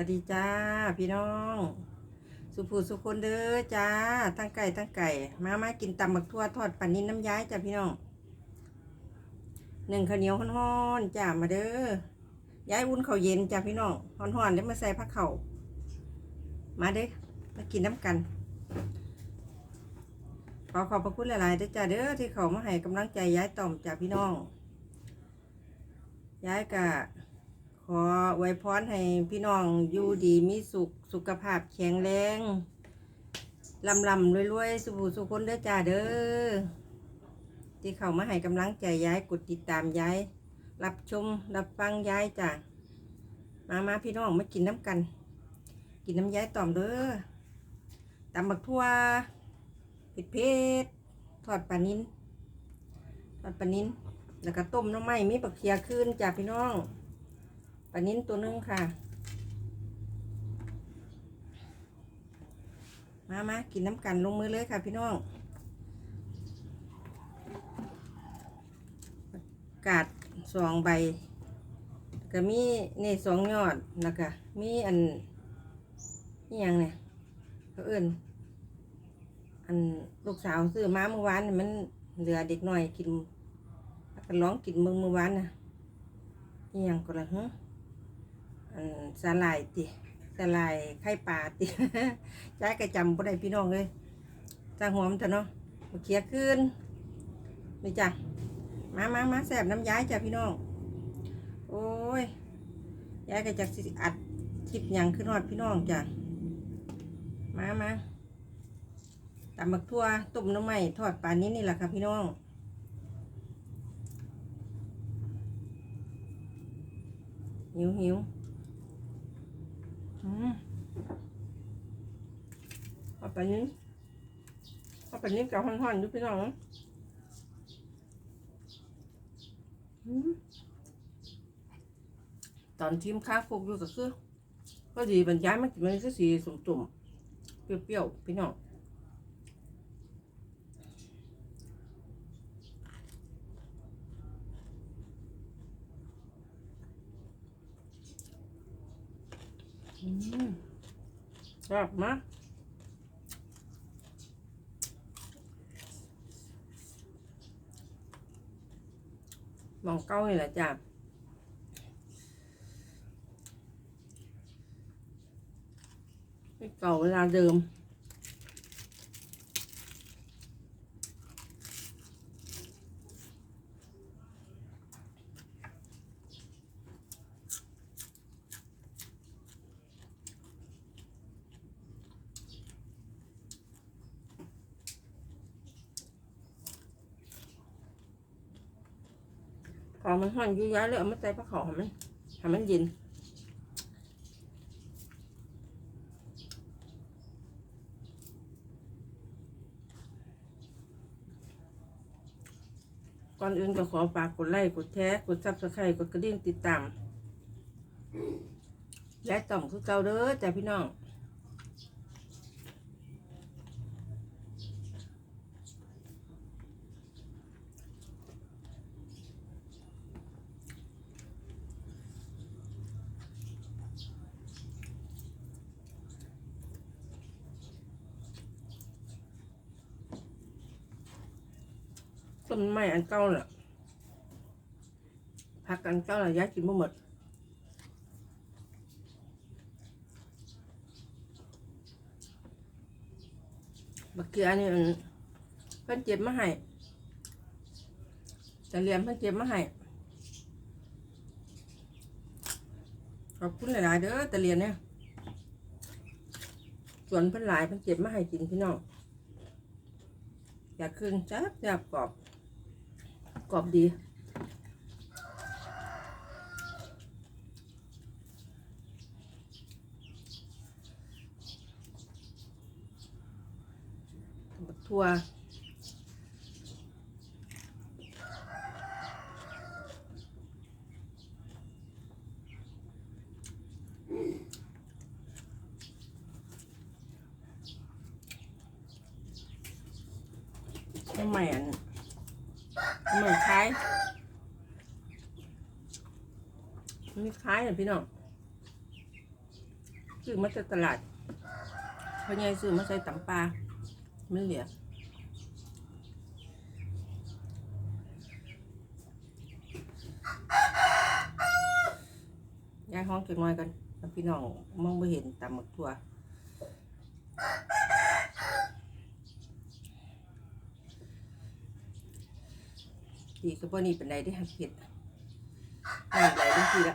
วัสดีจ้าพี่น้อง สุภูสุคนเด้อจ้าตั้งไก่ตั้งไก่ มามากินตำบักทั่วทอดปันนินน้ำย้ายจ้าพี่น้องหนึ่งข้าวเหนียวฮ้อนๆจ้ามาเด้อย้ายอุ่นข้าวเย็นจ้าพี่น้องฮ้อนๆแล้วมาใส่ผักเข่ามาเด้อมากินน้ำกันขอขอบพระคุณหลายๆด้จ้าเด้อที่เขามาให้กำลังใจย้ายต่อมจ้าพี่น้อง ย้ายกะ ขออวยพรให้พี่น้องอยู่ดีมีสุขสุขภาพแข็งแรงลำลำรวยๆสุขสุขคนเด้อจ้าเด้อที่เขามาให้กำลังใจย้ายกดติดตามย้าย รับชมรับฟังย้ายจ้ามามาพี่น้องมากินน้ำกัน กินน้ำย้ายต่อมเด้อตำบักทั่วเผ็ดเผ็ดทอดปลานิ้นทอดปลานิ้นแล้วก็ต้มน้ำไม้มีปักเคียขึ้นจ้าพี่น้องานิ้นตัวนึงค่ะ มามากินน้ำกันลงมือเลยค่ะพี่น้องกาดสองใบ ก็มีนี่สองยอดแล้วก็มีอันนี่ยังเนี่ยเขาเอื่นอันลูกสาวซื้อมาเมื่อวานมันเหลือเด็กหน่อยกินก็ร้องกินเมึงเมื่อวานน่ะนี่ยังก็ละฮะ อันสาลายติสาลายไข่ปลาติย้ายกระจำบ่ได้พี่น้องเลยจ้างหัวมันเถอะเนาะมาเคลียขึ้นนี่จ้ะมามามาแสบน้ำย้ายจ้ะพี่น้อง โอ้ยย้ายก็จากสิอัดคลิปยังขึ้นฮอดพี่น้องจ้ะมามาตำบักทั่วต้มน้ำไหม้ทอดปลานี้นี่แหละค่ะพี่น้องหิวหิว เอาไปนี้เอาไปนี้กับห่อนๆอยู่พี่น้องนะตอนชิมค้าคุกอยู่ก็คือ ก็ดีบรรยายมันกินมันก็สีสุ่มๆเปรี้ยวๆพี่น้อง อืมชอบมากมองเก้านี่แหละจ้ะไม่เก่าเวลาเดิม พอมันห่อนยุ่ย้ายเลยเอามาใส่ผ้าขาวให้มันให้มันเย็นก่อนอื่นก็ขอฝากกดไลค์กดแชร์กดซับสไครต์กดกระดิ่งติดตามและต่อมคือเก่าเด้อจ้ะพี่น้อง ต้นไม้อันเก่าน่ะผักอันเก่าน่ะย้ายกินบ่หมดบักเกียนี่อันเพิ่นเจ็บมาให้จะเรียนเพิ่นเจ็บมาให้ขอบคุณหลาย ๆ เด้อแต่เรียนเนี่ยส่วนเพิ่นหลายเพิ่นเจ็บมาให้กินพี่น้องอยากคืนจับจับกรอบ กรอบดีบักทั่วทำไมอันเหมือนคล้าย คล้ายเหรอพี่น้องซื้อมาจากตลาดพ่อใหญ่ซื้อมาใส่ตำปลาไม่เหลือยายห้องเก่งน้อยกันพี่น้องมองไม่เห็นตำหมกทั่วดีก็บ่นี่เป็นไรได้หักเผ็ดำไ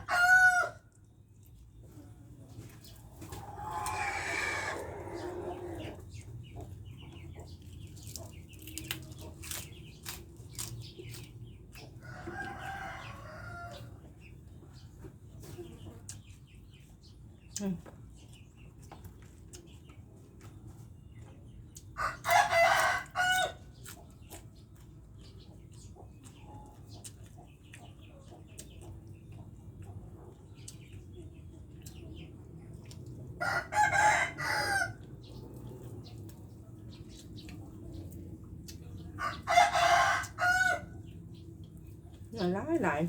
หลได้ทีละหลายหลาย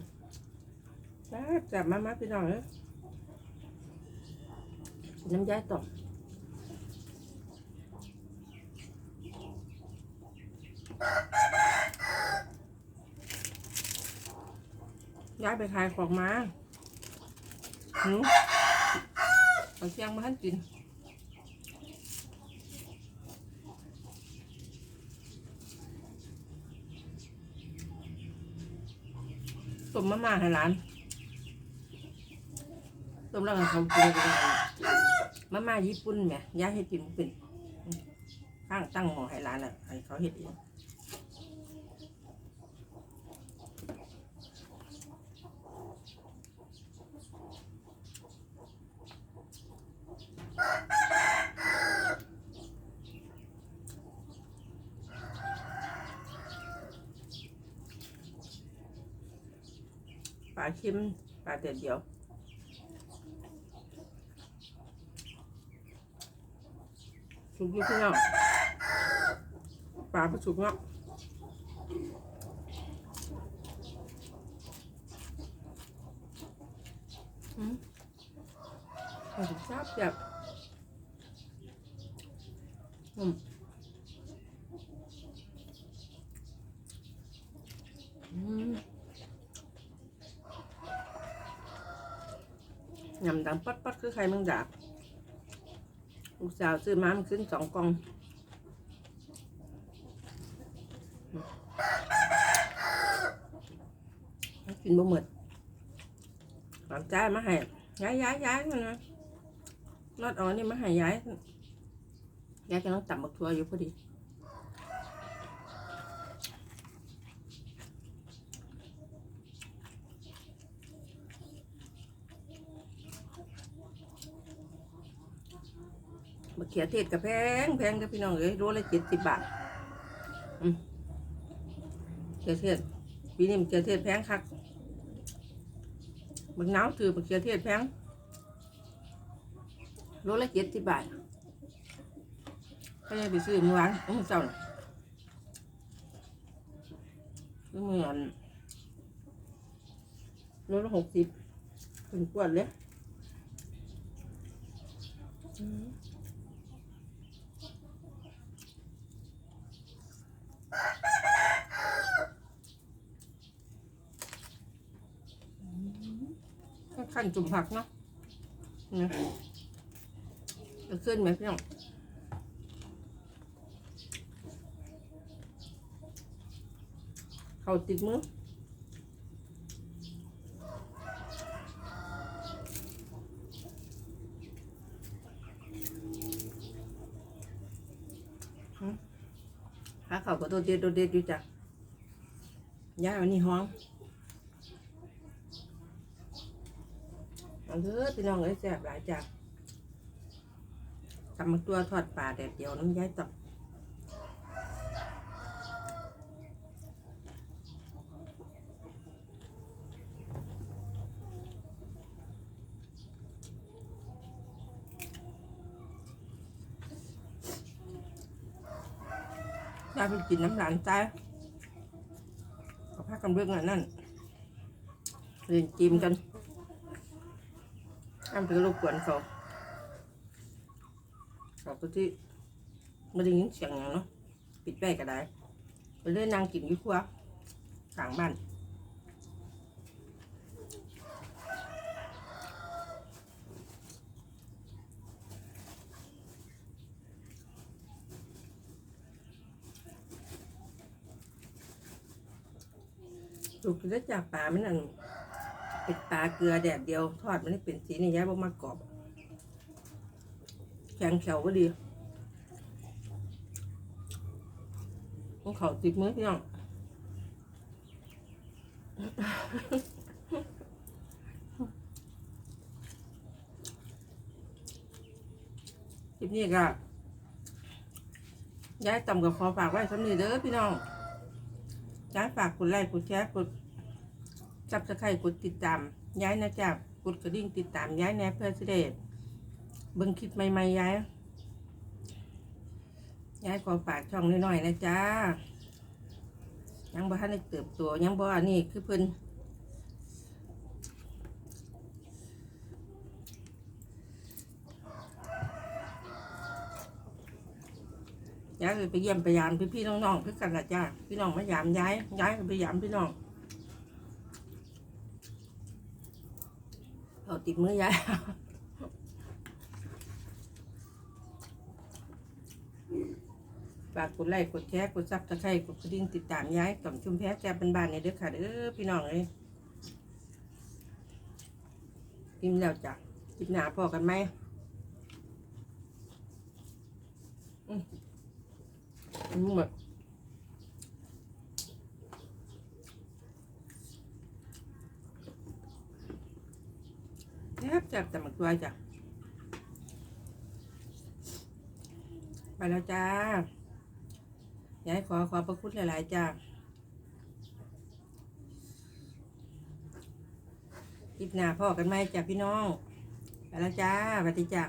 หลายจับมามาพี่น้องเลยน้ำย้ายต่อมย้ายไปขายของมาหืมเอาเชียงมาให้กิน ต้มมาม่าให้ร้านต้มแล้วให้เขากินกันมาม่าญี่ปุ่นแม่ย่าเฮ็ดกินเป็นข้างตั้งหม้อให้ร้านอะให้เขาเฮ็ดเองาชิมปลาเด็ดเดียวสุกอยู่พี่น้องปลาผสุกเนาะอืมปลาสุกจับจับอืมอืม ยำดังปัดปัดคือใครมึงด่าลูกสาวซื้อมามันขึ้นสองกองกินบ่หมดหลังใจามาให้ย้ายย้ายย้ายมันนะรอดอ่อนนี่มาให้ย้ายย้ายกำลังตับบักทัวอยู่พอดี มะเขือเทศกับแพงแพงกับพี่น้องเอ้ยโลละเจ็ดสิบบาทเขือเทศปีนี้มะเขือเทศแพงคักบางน้าวถือมะเขือเทศแพงโลละเจ็ดสิบบาทก็เลยไปซื้อเมื่อวานเมื่อเช้าน่ะซื้อเมื่อวานโลละหกสิบเป็นขวดเลยอื นจุ่มผักเนาะนะจะขึ้นไหมพี่น้องเขาติดมือหาเขาก็ตัวเด็ดตัวเด็ดอยู่จ้ะย่าอันนี้ห้อง เอาเถอะพี่น้องเอ้ยแซ่บหลายจ้ะทำมาตัวทอดปลาแดดเดียวน้ำย้ายตับยายไปกินน้ำหลานใจเอพักกันเบื้องอันนั่นเรียนจิมกัน ทำถือรบกวนเขาเขาก็ที่ไม่ได้ยินเสียงอย่างเนาะปิดไปก็ได้ไปเล่นนางกินอยู่ครัวกลางบ้านลูกกินได้จากปลามันนั่น ป็นปลาเกลือแดดเดียวทอดมันให้เป็นสีนี่ย้ายบ่มากรอบแข็งเขียวก็ดีต้องเขาติดมือพี่น้องคลิปนี้ก็ย้ายต่ำกับขอฝากไว้สำนีเด้อพี่น้องย้ายฝากกดไลค์กดแชร์กด จับสไครต์กดติดตาม ย้ายนะจ๊ะกดกระดิ่งติดตามย้ายแนเพื่อสิเดชเบิ่งคลิปใหม่ๆย้าย ย้ายขอฝากช่องน้อยๆนะจ๊ะยังบ่ทันได้เติบโตยังบ่อันนี้คือเพิ่นย้ายไปเยี่ยมไปยามพี่ๆน้องๆคือกันละจ้าพี่น้องมายามย้ายย้ายไปยามพี่น้องเอา ติดมือยายฝากกดไลค์กดแชร์กดซับสไครต์กดกระดิ่งติดตามย้ายต่อมชุมแพ้แซ่บบ้านๆในเด้อค่ะเด้อพี่น้องเอ้ยกินแล้วจ้ะกินหนาพอกันไหมอืมอืมแบบแซ่บแซ่บแต่หมักตัวจ้ะไปแล้วจ้ายายขอขอบพระคุณหลาย ๆ จ้าคลิปหน้าพ่อกันไหมจ้าพี่น้อง ไปแล้วจ้าสวัสดีจ้า